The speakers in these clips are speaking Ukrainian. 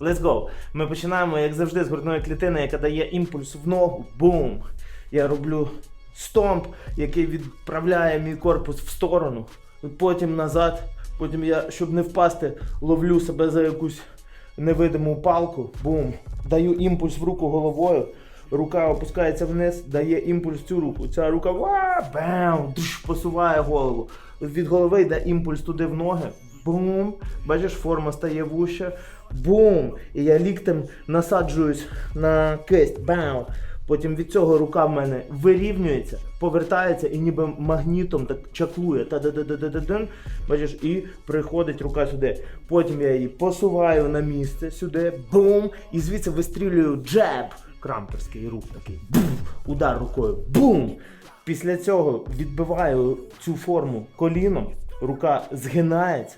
Let's go. Ми починаємо, як завжди, з грудної клітини, яка дає імпульс в ногу. Бум! Я роблю стомп, який відправляє мій корпус в сторону, потім назад. Потім я, щоб не впасти, ловлю себе за якусь невидиму палку. Бум! Даю імпульс в руку головою. Рука опускається вниз, дає імпульс цю руку. Ця рука ва, бам, душ, посуває голову. Від голови йде імпульс туди в ноги. Бум! Бачиш, форма стає вуща. Бум! І я ліктем насаджуюсь на кисть. Бам! Потім від цього рука в мене вирівнюється, повертається і ніби магнітом так чаклує. та да Бачиш, і приходить рука сюди. Потім я її посуваю на місце сюди, бум! І звідси вистрілюю джеб. Крамперський рух такий. Бум! Удар рукою. Бум! Після цього відбиваю цю форму коліном, рука згинається.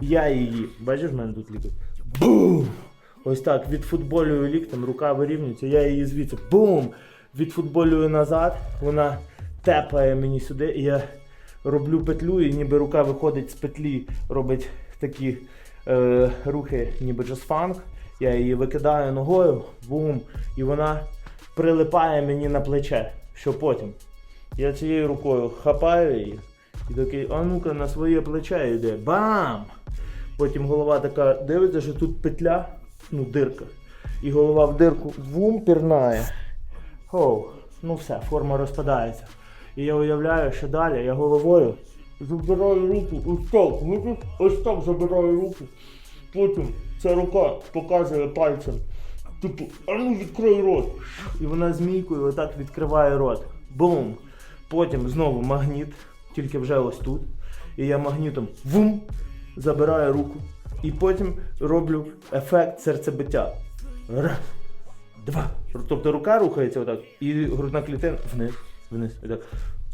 Я її, бачиш, в мене тут лікоть. Бум! Ось так відфутболюю ліктем, рука вирівнюється, я її звідси бум! Відфутболюю назад, вона тепає мені сюди, і я роблю петлю, і ніби рука виходить з петлі, робить такі е, рухи, ніби джаз-фанк. Я її викидаю ногою, бум, і вона прилипає мені на плече. Що потім? Я цією рукою хапаю її і такий, а ну-ка на своє плече йде. Бам! Потім голова така дивиться, що тут петля, ну дирка. І голова в дирку вум пірнає. Оу, ну все, форма розпадається. І я уявляю, що далі я головою забираю руку, ось так, видиш? ось так забираю руку. Потім ця рука показує пальцем. Типу, а ну відкрий рот. І вона змійкою отак відкриває рот. Бум! Потім знову магніт, тільки вже ось тут. І я магнітом вум забираю руку. І потім роблю ефект серцебиття. Раз, два. Тобто рука рухається отак, і грудна клітина вниз, вниз, отак.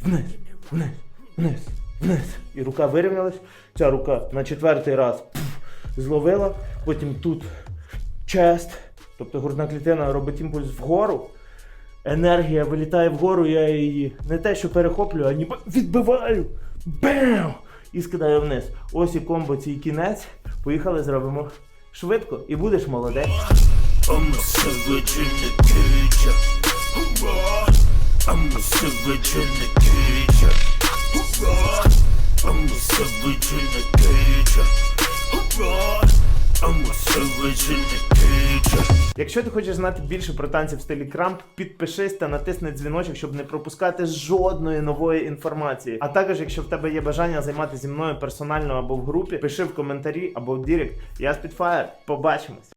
Вниз, вниз, вниз, вниз. І рука вирівнялась. Ця рука на четвертий раз пф, зловила, потім тут чест, тобто грудна клітина робить імпульс вгору. Енергія вилітає вгору, я її не те, що перехоплюю, а ніби відбиваю. Бем! І скидаю вниз. Ось і комбо цей кінець. Поїхали, зробимо швидко і будеш молодець. I'm a savage in the cage. Якщо ти хочеш знати більше про танці в стилі крамп, підпишись та натисни дзвіночок, щоб не пропускати жодної нової інформації. А також, якщо в тебе є бажання займатися зі мною персонально або в групі, пиши в коментарі або в дірект. Я Спідфаєр. Побачимось!